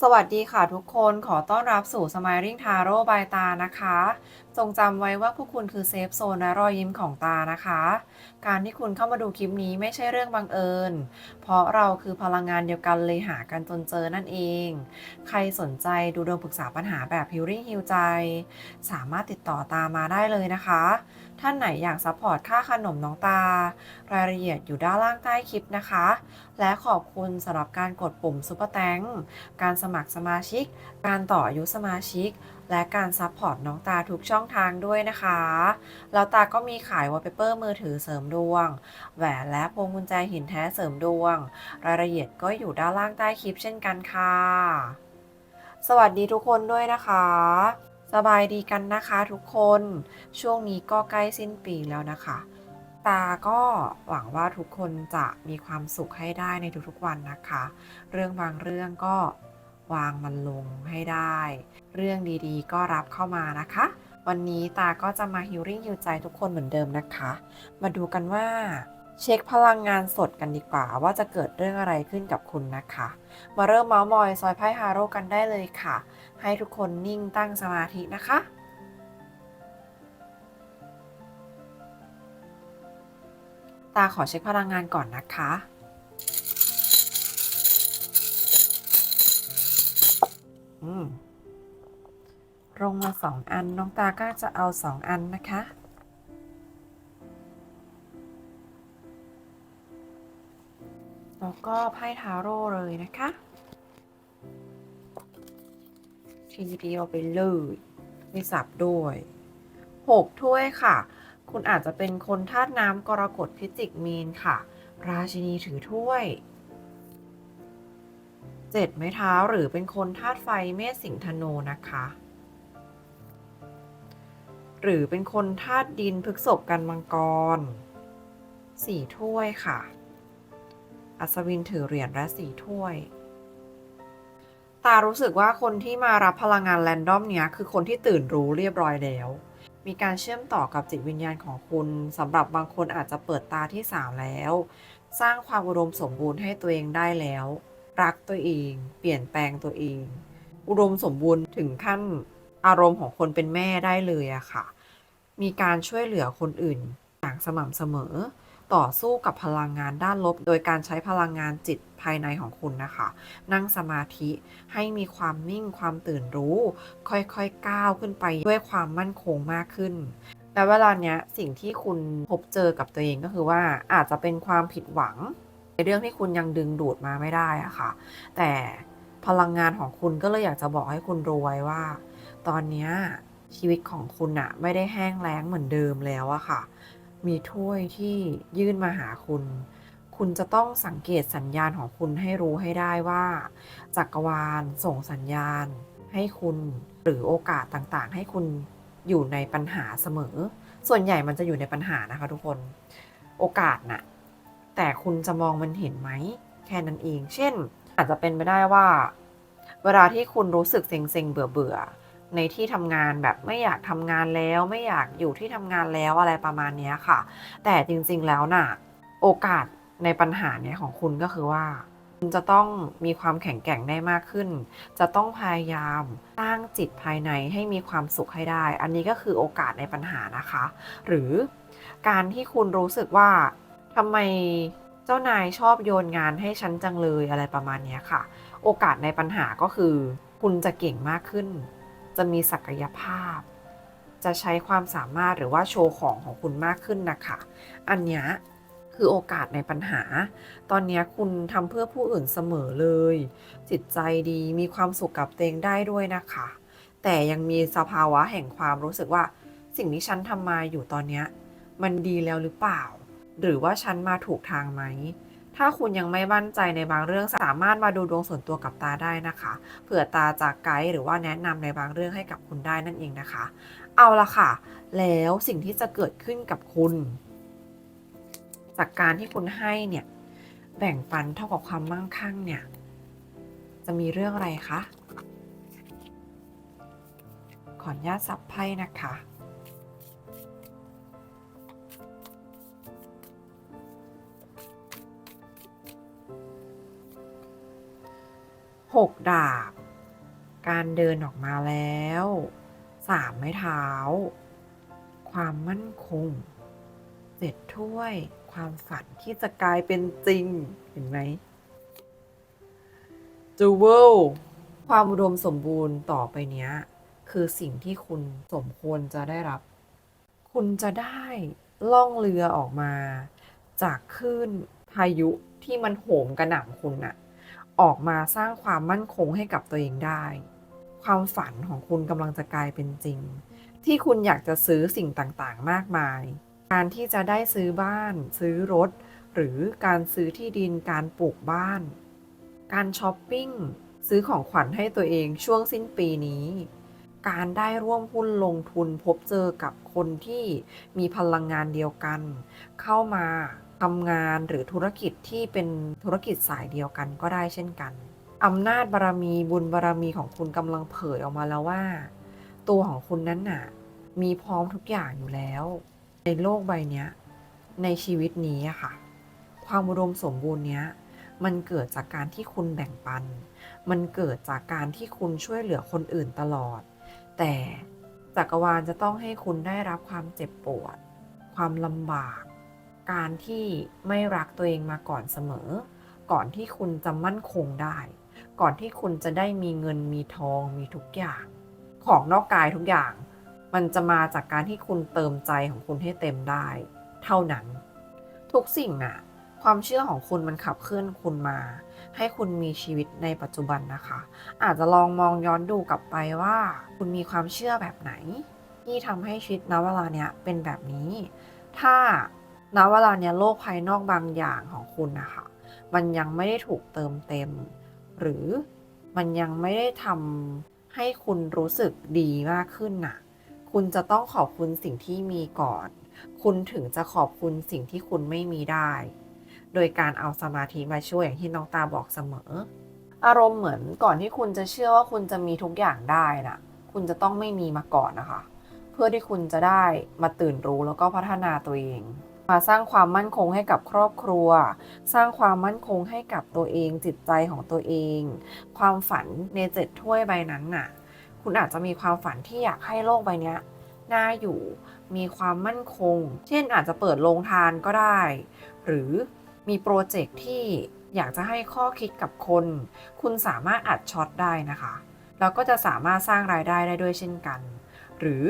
สวัสดีค่ะทุกคนขอต้อนรับสู่ Smiling Taro by ตานะคะ จงจำไว้ว่าพวกคุณคือเซฟโซนและรอยยิ้มของตานะคะ การที่คุณเข้ามาดูคลิปนี้ไม่ใช่เรื่องบังเอิญ เพราะเราคือพลังงานเดียวกันเลยหากันจนเจอนั่นเอง ใครสนใจดูดวงปรึกษาปัญหาแบบ Healing Heal ใจ สามารถติดต่อตามาได้เลยนะคะ ท่านไหนอยากซัพพอร์ตค่าขนมน้องตา รายละเอียดอยู่ด้านล่างใต้คลิปนะคะ และขอบคุณสำหรับการกดปุ่ม Super t h a n k การสมัครสมาชิก การต่ออายุสมาชิก และการซัพพอร์ตน้องตาทุกช่องทางด้วยนะคะ แล้วตาก็มีขายวอลเปเปอร์มือถือเสริมดวง แหวนและพวงกุญแจหินแท้เสริมดวง รายละเอียดก็อยู่ด้านล่างใต้คลิปเช่นกันค่ะ สวัสดีทุกคนด้วยนะคะสบายดีกันนะคะทุกคน ช่วงนี้ก็ใกล้สิ้นปีแล้วนะคะ ตาก็หวังว่าทุกคนจะมีความสุขให้ได้ในทุกๆวันนะคะ เรื่องบางเรื่องก็ วางมันลงให้ได้ เรื่องดีๆ ก็รับเข้ามานะคะ วันนี้ตาก็จะมาฮิลลิ่งฮิวใจทุกคนเหมือนเดิมนะคะ มาดูกันว่าเช็คพลังงานสดกันดีกว่า ว่าจะเกิดเรื่องอะไรขึ้นกับคุณนะคะ มาเริ่มเมาส์มอยซอยไพ่ฮาโร่กันได้เลยค่ะ ให้ทุกคนนิ่งตั้งสมาธินะคะตาขอเช็คพลังงานก่อนนะคะ ลงมาสองอัน น้องตาก็จะเอาสองอันนะคะ แล้วก็ไพ่ทาโร่เลยนะคะ ทีเดียวไปเลยไม่สับด้วยหกถ้วยค่ะ คุณอาจจะเป็นคนธาตุน้ำกรกฎพิจิกมีนค่ะ ราชินีถือถ้วย เจ็ดไม้เท้าหรือเป็นคนธาตุไฟเมษสิงธนูนะคะ หรือเป็นคนธาตุดินพฤกษบกันมังกรสี่ถ้วยค่ะ อัศวินถือเหรียญและสี่ถ้วย ตารู้สึกว่าคนที่มารับพลังงานแรนดอมเนี้ยคือคนที่ตื่นรู้เรียบร้อยแล้วมีการเชื่อมต่อกับจิตวิญญาณของคุณสำหรับบางคนอาจจะเปิดตาที่สามแล้ว สร้างความอุดมสมบูรณ์ให้ตัวเองได้แล้ว รักตัวเอง เปลี่ยนแปลงตัวเอง อุดมสมบูรณ์ถึงขั้นอารมณ์ของคนเป็นแม่ได้เลยอะค่ะ มีการช่วยเหลือคนอื่นอย่างสม่ำเสมอ ต่อสู้กับพลังงานด้านลบ โดยการใช้พลังงานจิตภายในของคุณนะคะ นั่งสมาธิให้มีความนิ่งความตื่นรู้ ค่อยๆก้าวขึ้นไปด้วยความมั่นคงมากขึ้นและเวลาเนี้ยสิ่งที่คุณพบเจอกับตัวเองก็คือว่าอาจจะเป็นความผิดหวัง ในเรื่องที่คุณยังดึงดูดมาไม่ได้อะค่ะ แต่พลังงานของคุณก็เลยอยากจะบอกให้คุณรู้ไว้ว่า ตอนนี้ชีวิตของคุณอะไม่ได้แห้งแล้งเหมือนเดิมแล้วอะค่ะ มีถ้วยที่ยื่นมาหาคุณ คุณจะต้องสังเกตสัญญาณของคุณให้รู้ให้ได้ว่าจักรวาลส่งสัญญาณ ให้คุณหรือโอกาสต่างๆ ให้คุณอยู่ในปัญหาเสมอ ส่วนใหญ่มันจะอยู่ในปัญหานะคะทุกคน โอกาสน่ะ แต่คุณจะมองมันเห็นไหม แค่นั้นเอง เช่น อาจจะเป็นไปได้ว่า เวลาที่คุณรู้สึกเซ็งๆเบื่อๆในที่ทำงานแบบไม่อยากทำงานแล้วไม่อยากอยู่ที่ทำงานแล้วอะไรประมาณนี้ค่ะ แต่จริงๆแล้วน่ะ โอกาสในปัญหาเนี้ยของคุณก็คือว่าคุณจะต้องมีความแข็งแกร่งได้มากขึ้น จะต้องพยายามสร้างจิตภายในให้มีความสุขให้ได้ อันนี้ก็คือโอกาสในปัญหานะคะ หรือการที่คุณรู้สึกว่า ทำไมเจ้านายชอบโยนงานให้ฉันจังเลยอะไรประมาณนี้ค่ะ โอกาสในปัญหาก็คือ คุณจะเก่งมากขึ้น จะมีศักยภาพ จะใช้ความสามารถหรือว่าโชว์ของของคุณมากขึ้นนะคะ อันนี้คือโอกาสในปัญหา ตอนนี้คุณทำเพื่อผู้อื่นเสมอเลย จิตใจดีมีความสุขกับตัวเองได้ด้วยนะคะ แต่ยังมีสภาวะแห่งความรู้สึกว่า สิ่งที่ฉันทำมาอยู่ตอนนี้มันดีแล้วหรือเปล่า หรือว่าฉันมาถูกทางไหม ถ้าคุณยังไม่มั่นใจในบางเรื่องสามารถมาดูดวงส่วนตัวกับตาได้นะคะ เผื่อตาจากไกด์หรือว่าแนะนำในบางเรื่องให้กับคุณได้นั่นเองนะคะ เอาละค่ะ แล้วสิ่งที่จะเกิดขึ้นกับคุณ จากการที่คุณให้เนี่ยแบ่งปันเท่ากับความมั่งคั่งเนี่ย จะมีเรื่องอะไรคะขออนุญาตสับไพ่นะคะ หกดาบ การเดินออกมาแล้วสามไม้เท้า ความมั่นคงเจ็ดถ้วยความฝันที่จะกลายเป็นจริงเห็นไหมจูเวลความอุดมสมบูรณ์ต่อไปเนี้ย คือสิ่งที่คุณสมควรจะได้รับ คุณจะได้ล่องเรือออกมา จากคลื่นพายุที่มันโหมกระหน่ำคุณน่ะ ออกมาสร้างความมั่นคงให้กับตัวเองได้ ความฝันของคุณกำลังจะกลายเป็นจริง ที่คุณอยากจะซื้อสิ่งต่างๆ มากมาย การที่จะได้ซื้อบ้าน ซื้อรถ หรือการซื้อที่ดินการปลูกบ้าน การช้อปปิ้งซื้อของขวัญให้ตัวเองช่วงสิ้นปีนี้ การได้ร่วมหุ้นลงทุนพบเจอกับคนที่มีพลังงานเดียวกัน เข้ามา ทำงานหรือธุรกิจที่เป็นธุรกิจสายเดียวกันก็ได้เช่นกันอำนาจบารมีบุญบารมีของคุณกำลังเผยออกมาแล้วว่า ตัวของคุณนั้นน่ะ มีพร้อมทุกอย่างอยู่แล้ว ในโลกใบนี้ในชีวิตนี้ค่ะ ความอุดมสมบูรณ์เนี้ยมันเกิดจากการที่คุณแบ่งปัน มันเกิดจากการที่คุณช่วยเหลือคนอื่นตลอด แต่จักรวาลจะต้องให้คุณได้รับความเจ็บปวด ความลำบาก การที่ไม่รักตัวเองมาก่อนเสมอ ก่อนที่คุณจะมั่นคงได้ ก่อนที่คุณจะได้มีเงินมีทองมีทุกอย่าง ของนอกกายทุกอย่าง มันจะมาจากการที่คุณเติมใจของคุณให้เต็มได้ เท่านั้น ทุกสิ่งน่ะความเชื่อของคุณมันขับเคลื่อนคุณมา ให้คุณมีชีวิตในปัจจุบันนะคะ อาจจะลองมองย้อนดูกลับไปว่า คุณมีความเชื่อแบบไหน ที่ทำให้ชีวิตณเวลาเนี้ยเป็นแบบนี้ ถ้า ณเวลาเนี้ยโลกภายนอกบางอย่างของคุณนะคะมันยังไม่ได้ถูกเติมเต็ม หรือมันยังไม่ได้ทำให้คุณรู้สึกดีมากขึ้นน่ะ คุณจะต้องขอบคุณสิ่งที่มีก่อน คุณถึงจะขอบคุณสิ่งที่คุณไม่มีได้ โดยการเอาสมาธิมาช่วยอย่างที่น้องตาบอกเสมอ อารมณ์เหมือนก่อนที่คุณจะเชื่อว่าคุณจะมีทุกอย่างได้น่ะ คุณจะต้องไม่มีมาก่อนนะคะ เพื่อที่คุณจะได้มาตื่นรู้แล้วก็พัฒนาตัวเอง มาสร้างความมั่นคงให้กับครอบครัว สร้างความมั่นคงให้กับตัวเอง จิตใจของตัวเอง ความฝันในเจ็ดถ้วยใบนั้นน่ะ คุณอาจจะมีความฝันที่อยากให้โลกใบนี้น่าอยู่ มีความมั่นคง เช่นอาจจะเปิดโรงทานก็ได้ หรือมีโปรเจกต์ที่อยากจะให้ข้อคิดกับคน คุณสามารถอัดช็อตได้นะคะ แล้วก็จะสามารถสร้างรายได้ได้ด้วยเช่นกัน หรือ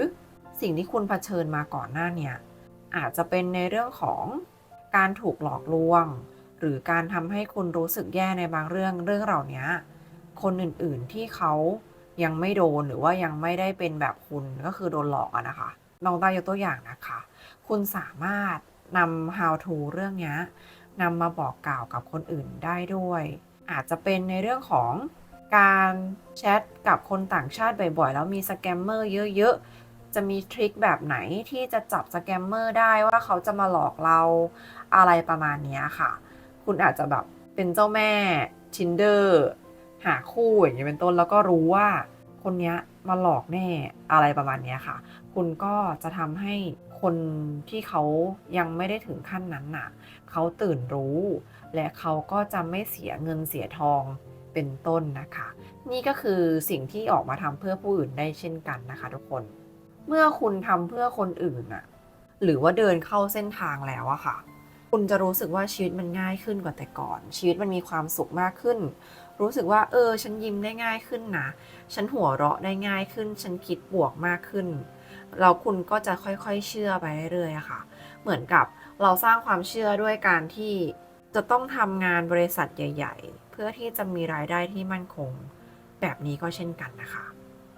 สิ่งที่คุณเผชิญมาก่อนหน้าเนี้ย อาจจะเป็นในเรื่องของการถูกหลอกลวง หรือการทำให้คุณรู้สึกแย่ในบางเรื่องเรื่องเหล่านี้คนอื่นๆที่เขายังไม่โดนหรือว่ายังไม่ได้เป็นแบบคุณก็คือโดนหลอกอะนะคะลองตายกตัวอย่างนะคะ คุณสามารถนำ how to เรื่องนี้นำมาบอกกล่าวกับคนอื่นได้ด้วย อาจจะเป็นในเรื่องของการแชทกับคนต่างชาติบ่อยๆ แล้วมีสแกมเมอร์เยอะ จะมีทริคแบบไหนที่จะจับสแกมเมอร์ได้ว่าเขาจะมาหลอกเราอะไรประมาณนี้ค่ะ คุณอาจจะแบบเป็นเจ้าแม่ Tinder หาคู่อย่างเงี้ยเป็นต้นแล้วก็รู้ว่าคนนี้มาหลอกแน่อะไรประมาณนี้ค่ะ คุณก็จะทำให้คนที่เขายังไม่ได้ถึงขั้นนั้นน่ะ เขาตื่นรู้ และเขาก็จะไม่เสียเงินเสียทองเป็นต้นนะคะ นี่ก็คือสิ่งที่ออกมาทำเพื่อผู้อื่นได้เช่นกันนะคะทุกคน เมื่อคุณทำเพื่อคนอื่นน่ะหรือว่าเดินเข้าเส้นทางแล้วอะค่ะ คุณจะรู้สึกว่าชีวิตมันง่ายขึ้นกว่าแต่ก่อน ชีวิตมันมีความสุขมากขึ้น รู้สึกว่า เออ ฉันยิ้มได้ง่ายขึ้นนะ ฉันหัวเราะได้ง่ายขึ้น ฉันคิดบวกมากขึ้นแล้วคุณก็จะค่อยๆเชื่อไปเรื่อยๆค่ะ เหมือนกับเราสร้างความเชื่อด้วยการที่จะต้องทำงานบริษัทใหญ่ ๆ เพื่อที่จะมีรายได้ที่มั่นคง แบบนี้ก็เช่นกันนะคะ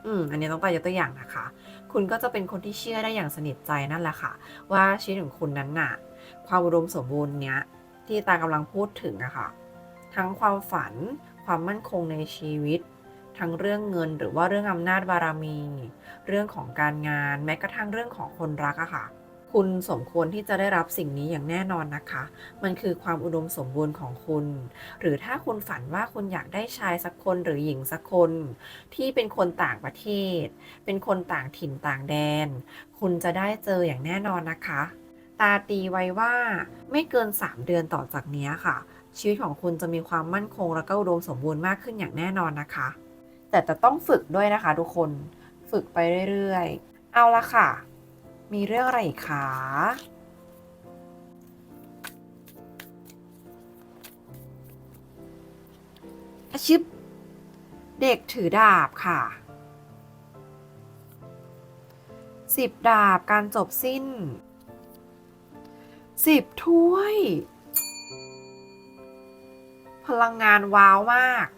อืม อันนี้ต้องไปยกตัวอย่างนะคะ คุณก็จะเป็นคนที่เชื่อได้อย่างสนิทใจนั่นแหละค่ะ ว่าชีวิตของคุณนั้นน่ะ ความอุดมสมบูรณ์เนี้ยที่ตากำลังพูดถึงอะค่ะ ทั้งความฝัน ความมั่นคงในชีวิต ทั้งเรื่องเงินหรือว่าเรื่องอำนาจบารมี เรื่องของการงานแม้กระทั่งเรื่องของคนรักอะค่ะ คุณสมควรที่จะได้รับสิ่งนี้อย่างแน่นอนนะคะ มันคือความอุดมสมบูรณ์ของคุณ หรือถ้าคุณฝันว่าคุณอยากได้ชายสักคนหรือหญิงสักคน ที่เป็นคนต่างประเทศ เป็นคนต่างถิ่นต่างแดน คุณจะได้เจออย่างแน่นอนนะคะ ตาตีไว้ว่าไม่เกิน 3 เดือนต่อจากนี้ค่ะ ชีวิตของคุณจะมีความมั่นคงและก็อุดมสมบูรณ์มากขึ้นอย่างแน่นอนนะคะ แต่จะต้องฝึกด้วยนะคะทุกคน ฝึกไปเรื่อยๆ เอาละค่ะ มีเรื่องอะไรอีกคะอาชิบเด็กถือดาบค่ะสิบดาบการจบสิ้นสิบถ้วย พลังงานว้าวมาก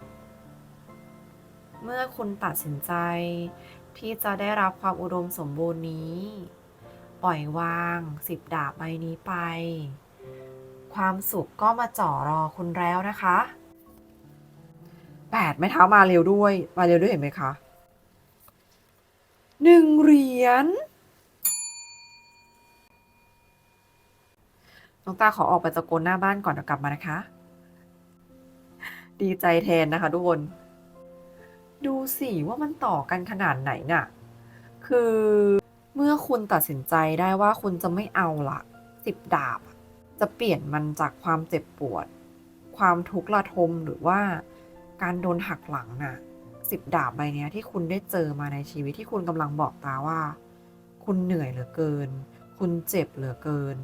เมื่อคุณตัดสินใจที่จะได้รับความอุดมสมบูรณ์นี้ ปล่อยวางสิบดาบใบนี้ไป ความสุขก็มาจ่อรอคุณแล้วนะคะแปดไม้เท้ามาเร็วด้วย มาเร็วด้วยเห็นไหมคะหนึ่งเหรียญน้องตาขอออกไปตะโกนหน้าบ้านก่อนเดี๋ยวกลับมานะคะ ดีใจแทนนะคะทุกคน ดูสิว่ามันต่อกันขนาดไหนน่ะ คือ เมื่อคุณตัดสินใจได้ว่าคุณจะไม่เอาละสิบดาบ จะเปลี่ยนมันจากความเจ็บปวด ความทุกข์ระทมหรือว่าการโดนหักหลังน่ะสิบดาบใบนี้ที่คุณได้เจอมาในชีวิตที่คุณกำลังบอกตาว่า คุณเหนื่อยเหลือเกิน คุณเจ็บเหลือเกิน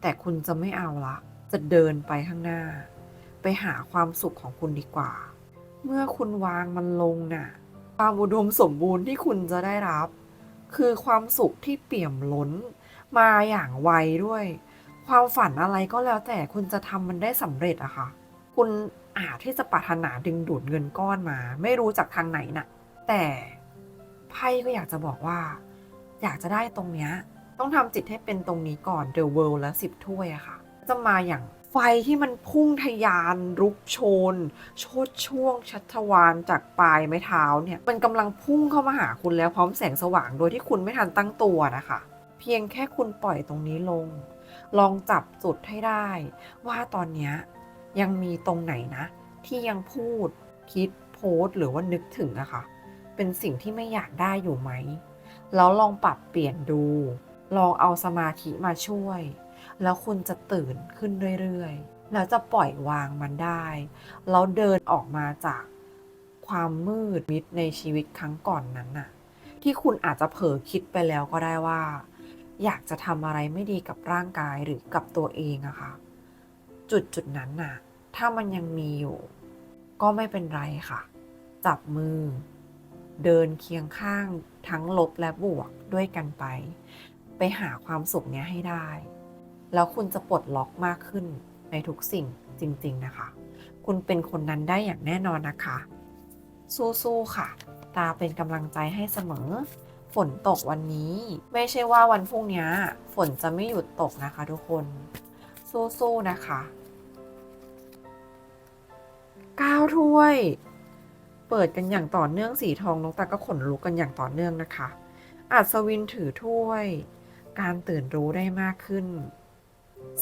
แต่คุณจะไม่เอาละ จะเดินไปข้างหน้า ไปหาความสุขของคุณดีกว่า เมื่อคุณวางมันลงน่ะความอุดมสมบูรณ์ที่คุณจะได้รับ คือความสุขที่เปี่ยมล้นมาอย่างไวด้วย ความฝันอะไรก็แล้วแต่คุณจะทำมันได้สำเร็จอะค่ะ คุณอาจที่จะปรารถนาดึงดูดเงินก้อนมา ไม่รู้จากทางไหนน่ะ แต่ไพ่ก็อยากจะบอกว่า อยากจะได้ตรงเนี้ยต้องทำจิตให้เป็นตรงนี้ก่อน The World และสิบถ้วยอะค่ะ จะมาอย่าง ไฟที่มันพุ่งทะยานรุกโชน โชดช่วง ชัชวานจากปลายไม้เท้าเนี่ย มันกำลังพุ่งเข้ามาหาคุณแล้วพร้อมแสงสว่างโดยที่คุณไม่ทันตั้งตัวนะคะ เพียงแค่คุณปล่อยตรงนี้ลง ลองจับจุดให้ได้ ว่าตอนนี้ยังมีตรงไหนนะ ที่ยังพูดคิดโพสหรือว่านึกถึงอะค่ะ เป็นสิ่งที่ไม่อยากได้อยู่ไหม แล้วลองปรับเปลี่ยนดู ลองเอาสมาธิมาช่วย แล้วคุณจะตื่นขึ้นเรื่อยๆ แล้วจะปล่อยวางมันได้ แล้วเดินออกมาจากความมืดมิดในชีวิตครั้งก่อนนั้นน่ะ ที่คุณอาจจะเผลอคิดไปแล้วก็ได้ว่า อยากจะทำอะไรไม่ดีกับร่างกายหรือกับตัวเองอะค่ะ จุดจุดนั้นน่ะ ถ้ามันยังมีอยู่ ก็ไม่เป็นไรค่ะ จับมือ เดินเคียงข้างทั้งลบและบวกด้วยกันไป ไปหาความสุขเนี้ยให้ได้ แล้วคุณจะปลดล็อกมากขึ้นในทุกสิ่งจริง ๆนะคะ คุณเป็นคนนั้นได้อย่างแน่นอนนะคะ สู้ๆค่ะ ตาเป็นกำลังใจให้เสมอ ฝนตกวันนี้ ไม่ใช่ว่าวันพรุ่งนี้ฝนจะไม่หยุดตกนะคะทุกคน สู้ๆนะคะก้าวถ้วย เปิดกันอย่างต่อเนื่องสีทองน้องตาก็ขนลุกกันอย่างต่อเนื่องนะคะอัศวินถือถ้วย การตื่นรู้ได้มากขึ้น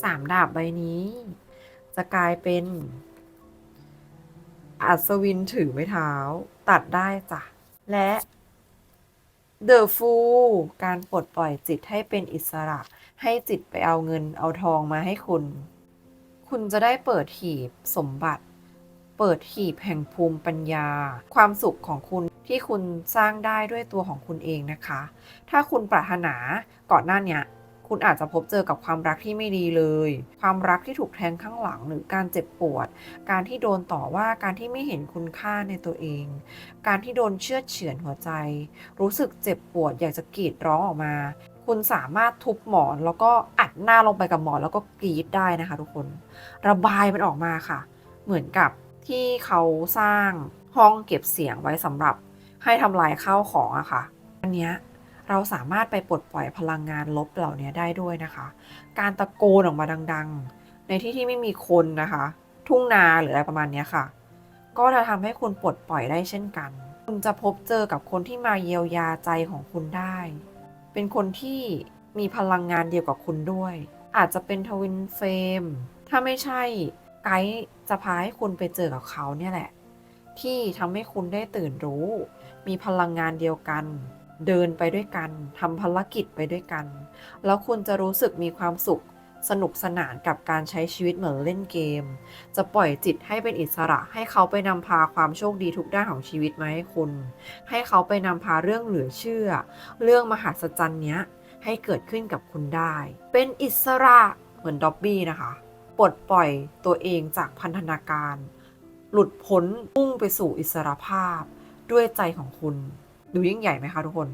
สามดาบใบนี้ จะกลายเป็น อัศวินถือไม้เท้า ตัดได้จ้ะ และ The Fool การปลดปล่อยจิตให้เป็นอิสระ ให้จิตไปเอาเงินเอาทองมาให้คุณ คุณจะได้เปิดหีบสมบัติ เปิดหีบแห่งภูมิปัญญา ความสุขของคุณที่คุณสร้างได้ด้วยตัวของคุณเองนะคะ ถ้าคุณปรารถนาก่อนหน้านี้ คุณอาจจะพบเจอกับความรักที่ไม่ดีเลย ความรักที่ถูกแทงข้างหลังหรือการเจ็บปวด การที่โดนต่อว่าการที่ไม่เห็นคุณค่าในตัวเอง การที่โดนเชือเฉือนหัวใจ รู้สึกเจ็บปวดอยากจะกรีดร้องออกมา คุณสามารถทุบหมอนแล้วก็อัดหน้าลงไปกับหมอนแล้วก็กรีดได้นะคะทุกคน ระบายมันออกมาค่ะ เหมือนกับที่เขาสร้างห้องเก็บเสียงไว้สำหรับให้ทำลายข้าวของอะค่ะ อันเนี้ย เราสามารถไปปลดปล่อยพลังงานลบเหล่านี้ได้ด้วยนะคะ การตะโกนออกมาดัง ๆ ในที่ที่ไม่มีคนนะคะ ทุ่งนาหรืออะไรประมาณนี้ค่ะ ก็จะทำให้คุณปลดปล่อยได้เช่นกัน คุณจะพบเจอกับคนที่มาเยียวยาใจของคุณได้ เป็นคนที่มีพลังงานเดียวกับคุณด้วย อาจจะเป็นทวินเฟมถ้าไม่ใช่ไกด์จะพาให้คุณไปเจอกับเขาเนี่ยแหละ ที่ทำให้คุณได้ตื่นรู้ มีพลังงานเดียวกัน เดินไปด้วยกันทำภารกิจไปด้วยกัน แล้วคุณจะรู้สึกมีความสุขสนุกสนานกับการใช้ชีวิตเหมือนเล่นเกม จะปล่อยจิตให้เป็นอิสระ ให้เขาไปนำพาความโชคดีทุกด้านของชีวิตมาให้คุณ ให้เขาไปนำพาเรื่องเหลือเชื่อ เรื่องมหัศจรรย์เนี้ยให้เกิดขึ้นกับคุณได้ เป็นอิสระเหมือนด็อบบี้นะคะ ปลดปล่อยตัวเองจากพันธนาการ หลุดพ้นมุ่งไปสู่อิสรภาพด้วยใจของคุณ ดูยิ่งใหญ่ไหมคะทุกคน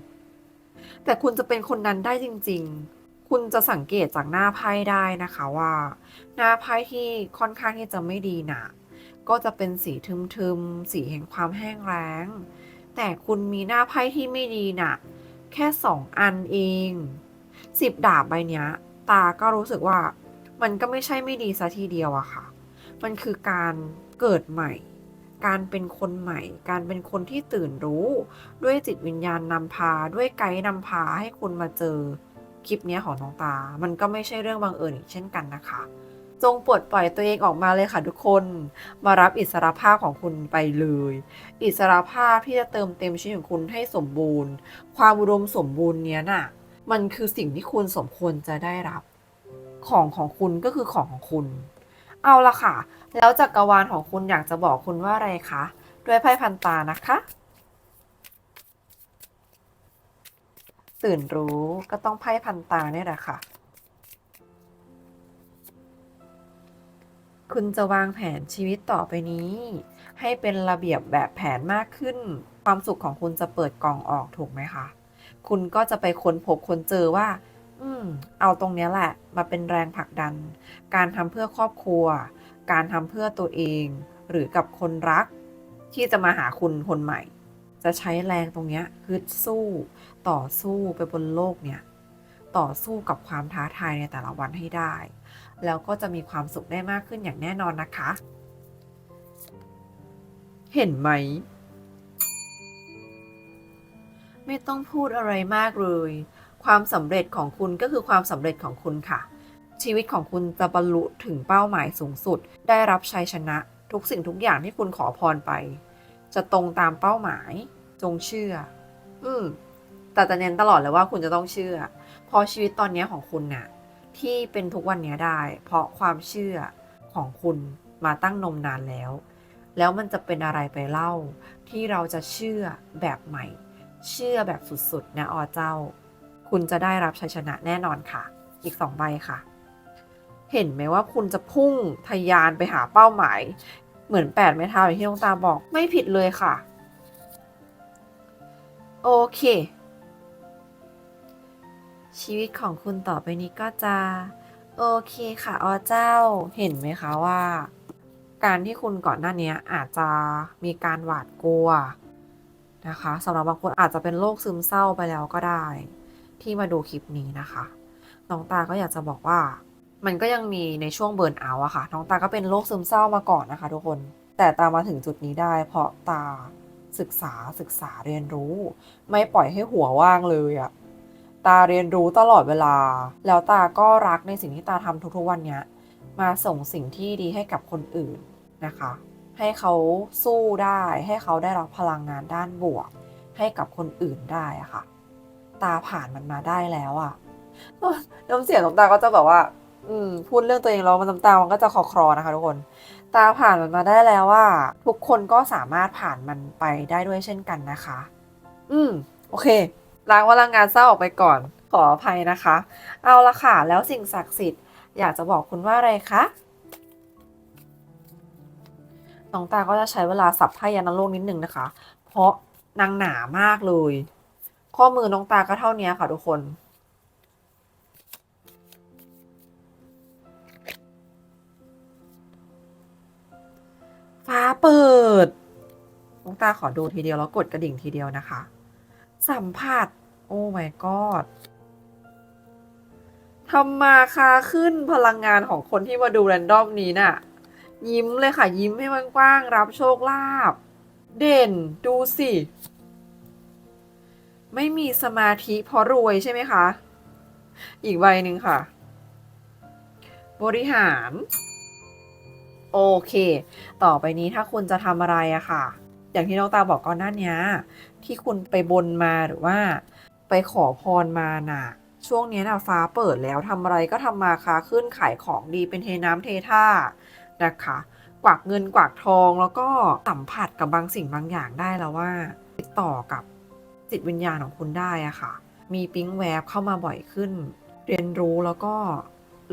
แต่คุณจะเป็นคนนั้นได้จริง ๆ คุณจะสังเกตจากหน้าไพ่ได้นะคะว่า หน้าไพ่ที่ค่อนข้างที่จะไม่ดีนะก็จะเป็นสีทึมๆ สีแห่งความแห้งแล้ง แต่คุณมีหน้าไพ่ที่ไม่ดีน่ะแค่สองอันเองสิบดาบใบเนี้ยตาก็รู้สึกว่ามันก็ไม่ใช่ไม่ดีซะทีเดียวอะค่ะ มันคือการเกิดใหม่ การเป็นคนใหม่ การเป็นคนที่ตื่นรู้ ด้วยจิตวิญญาณนำพา ด้วยไกด์นำพาให้คุณมาเจอคลิปนี้ของน้องตา มันก็ไม่ใช่เรื่องบังเอิญอีกเช่นกันนะคะ จงปลดปล่อยตัวเองออกมาเลยค่ะทุกคน มารับอิสรภาพของคุณไปเลย อิสรภาพที่จะเติมเต็มชีวิตของคุณให้สมบูรณ์ ความอุดมสมบูรณ์เนี้ยน่ะ มันคือสิ่งที่คุณสมควรจะได้รับ ของของคุณก็คือของของคุณ เอาละค่ะ แล้วจักรวาลของคุณอยากจะบอกคุณว่าอะไรคะ ด้วยไพ่พันตานะคะ ตื่นรู้ก็ต้องไพ่พันตาเนี่ยแหละค่ะ คุณจะวางแผนชีวิตต่อไปนี้ ให้เป็นระเบียบแบบแผนมากขึ้น ความสุขของคุณจะเปิดกล่องออกถูกไหมคะ คุณก็จะไปค้นพบค้นเจอว่า อืม เอาตรงนี้แหละ มาเป็นแรงผลักดัน การทำเพื่อครอบครัว การทำเพื่อตัวเอง หรือกับคนรัก ที่จะมาหาคุณคนใหม่ จะใช้แรงตรงนี้ยฮึดสู้ต่อสู้ไปบนโลกเนี่ยต่อสู้กับความท้าทายในแต่ละวันให้ได้ แล้วก็จะมีความสุขได้มากขึ้นอย่างแน่นอนนะคะ เห็นไหม ไม่ต้องพูดอะไรมากเลย ความสำเร็จของคุณก็คือความสำเร็จของคุณค่ะ ชีวิตของคุณจะบรรลุถึงเป้าหมายสูงสุด ได้รับชัยชนะ ทุกสิ่งทุกอย่างที่คุณขอพรไป จะตรงตามเป้าหมาย จงเชื่อ อืมแต่จะเน้นตลอดเลยว่าคุณจะต้องเชื่อ เพราะชีวิตตอนนี้ของคุณน่ะที่เป็นทุกวันนี้ได้ เพราะความเชื่อของคุณมาตั้งนมนานแล้ว แล้วมันจะเป็นอะไรไปเล่า ที่เราจะเชื่อแบบใหม่ เชื่อแบบสุดๆนะอเจ้า คุณจะได้รับชัยชนะแน่นอนค่ะ อีกสองใบค่ะ เห็นไหมว่าคุณจะพุ่งทะยานไปหาเป้าหมาย เหมือนแปดไม้เท้าอย่างที่น้องตาบอกไม่ผิดเลยค่ะ โอเค ชีวิตของคุณต่อไปนี้ก็จะ โอเคค่ะอเจ้าเห็นไหมคะว่า การที่คุณก่อนหน้านี้อาจจะมีการหวาดกลัวนะคะสำหรับบางคนอาจจะเป็นโรคซึมเศร้าไปแล้วก็ได้ ที่มาดูคลิปนี้นะคะ น้องตาก็อยากจะบอกว่า มันก็ยังมีในช่วงเบิร์นเอาท์อะค่ะน้องตาก็เป็นโรคซึมเศร้ามาก่อนนะคะ ทุกคน แต่ตามาถึงจุดนี้ได้ เพราะตาศึกษาศึกษาเรียนรู้ ไม่ปล่อยให้หัวว่างเลยอะตาเรียนรู้ตลอดเวลา แล้วตาก็รักในสิ่งที่ตาทำทุกๆวันเนี้ยมาส่งสิ่งที่ดีให้กับคนอื่นนะคะ ให้เขาสู้ได้ให้เขาได้รับพลังงานด้านบวก ให้กับคนอื่นได้อะค่ะ ตาผ่านมันมาได้แล้วอะน้ำเสียงของตาก็จะแบบว่า อืมพูดเรื่องตัวเองแล้วมันน้ำตามันก็จะคอคลอนะคะทุกคน ตาผ่านมันมาได้แล้วว่า ทุกคนก็สามารถผ่านมันไปได้ด้วยเช่นกันนะคะ อืม โอเคล้างพลังงานเศร้าออกไปก่อนขออภัยนะคะ เอาละค่ะ แล้วสิ่งศักดิ์สิทธิ์ อยากจะบอกคุณว่าอะไรคะน้องตาก็จะใช้เวลาสับไพ่ยานโลกนิดนึงนะคะ เพราะนางหนามากเลย ข้อมือน้องตาก็เท่านี้ค่ะทุกคน ฟ้าเปิดน้องตาขอดูทีเดียวแล้วกดกระดิ่งทีเดียวนะคะ สัมผัส โอ้ my god ทำมาคาขึ้นพลังงานของคนที่มาดูแรนดอมนี้น่ะ ยิ้มเลยค่ะ ยิ้มให้กว้างๆรับโชคลาภเด่นดูสิ ไม่มีสมาธิเพราะรวยใช่ไหมคะ อีกใบหนึ่งค่ะ บริหาร โอเค ต่อไปนี้ถ้าคุณจะทำอะไรอะค่ะ อย่างที่น้องตาบอกก่อนหน้านี้ที่คุณไปบนมาหรือว่า ไปขอพรมาน่ะ ช่วงนี้นะฟ้าเปิดแล้วทำอะไรก็ทำมาค้าขึ้นขายของดีเป็นเทน้ำเทท่านะคะ กวักเงินกวักทองแล้วก็สัมผัสกับบางสิ่งบางอย่างได้แล้วว่า ติดต่อกับจิตวิญญาณของคุณได้อะค่ะ มีปิ๊งแวบเข้ามาบ่อยขึ้น เรียนรู้แล้วก็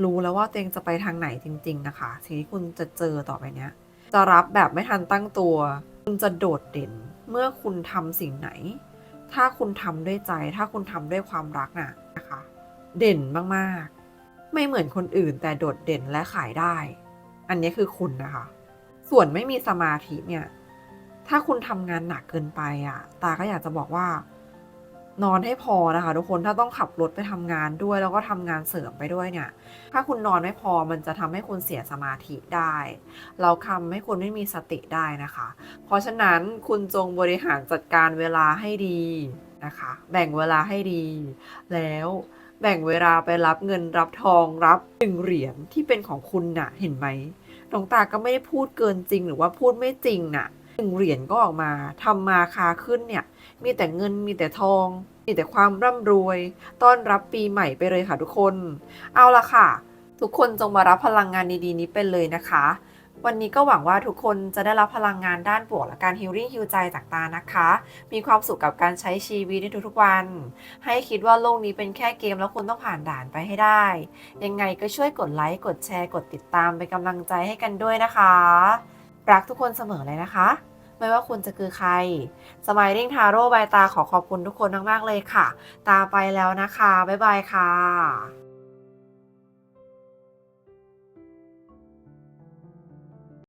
รู้แล้วว่าตัวเองจะไปทางไหนจริง ๆ นะคะสิ่งที่คุณจะเจอต่อไปเนี้ย จะรับแบบไม่ทันตั้งตัว คุณจะโดดเด่นเมื่อคุณทำสิ่งไหน ถ้าคุณทำด้วยใจ ถ้าคุณทำด้วยความรักน่ะนะคะ เด่นมากๆ ไม่เหมือนคนอื่นแต่โดดเด่นและขายได้ อันนี้คือคุณนะคะ ส่วนไม่มีสมาธิเนี่ย ถ้าคุณทำงานหนักเกินไปอะ ตาก็อยากจะบอกว่า นอนให้พอนะคะ ทุกคนถ้าต้องขับรถไปทำงานด้วย แล้วก็ทำงานเสริมไปด้วยเนี่ย ถ้าคุณนอนไม่พอมันจะทำให้คุณเสียสมาธิได้ เราทำให้คุณไม่มีสติได้นะคะ เพราะฉะนั้นคุณจงบริหารจัดการเวลาให้ดีนะคะ แบ่งเวลาให้ดี แล้วแบ่งเวลาไปรับเงินรับทองรับหนึ่งเหรียญที่เป็นของคุณน่ะ เห็นไหมหลวงตาก็ไม่ได้พูดเกินจริงหรือว่าพูดไม่จริงน่ะหนึ่งเหรียญก็ออกมาทำมาคาขึ้นเนี่ย มีแต่เงินมีแต่ทอง มีแต่ความร่ำรวย ต้อนรับปีใหม่ไปเลยค่ะทุกคน เอาละค่ะ ทุกคนจงมารับพลังงานดีๆนี้เป็นเลยนะคะ วันนี้ก็หวังว่าทุกคนจะได้รับพลังงานด้านบวกและการฮิลลิ่งฮิลใจจากตานะคะ มีความสุขกับการใช้ชีวิตในทุกๆวัน ให้คิดว่าโลกนี้เป็นแค่เกมแล้วคุณต้องผ่านด่านไปให้ได้ ยังไงก็ช่วยกดไลค์กดแชร์กดติดตามเป็นกำลังใจให้กันด้วยนะคะ รักทุกคนเสมอเลยนะคะ ไม่ว่าคุณจะคือใคร สมายริ่งทาโร่ใบตาขอขอบคุณทุกคนมากๆเลยค่ะ ตาไปแล้วนะคะ บ๊ายบายค่ะ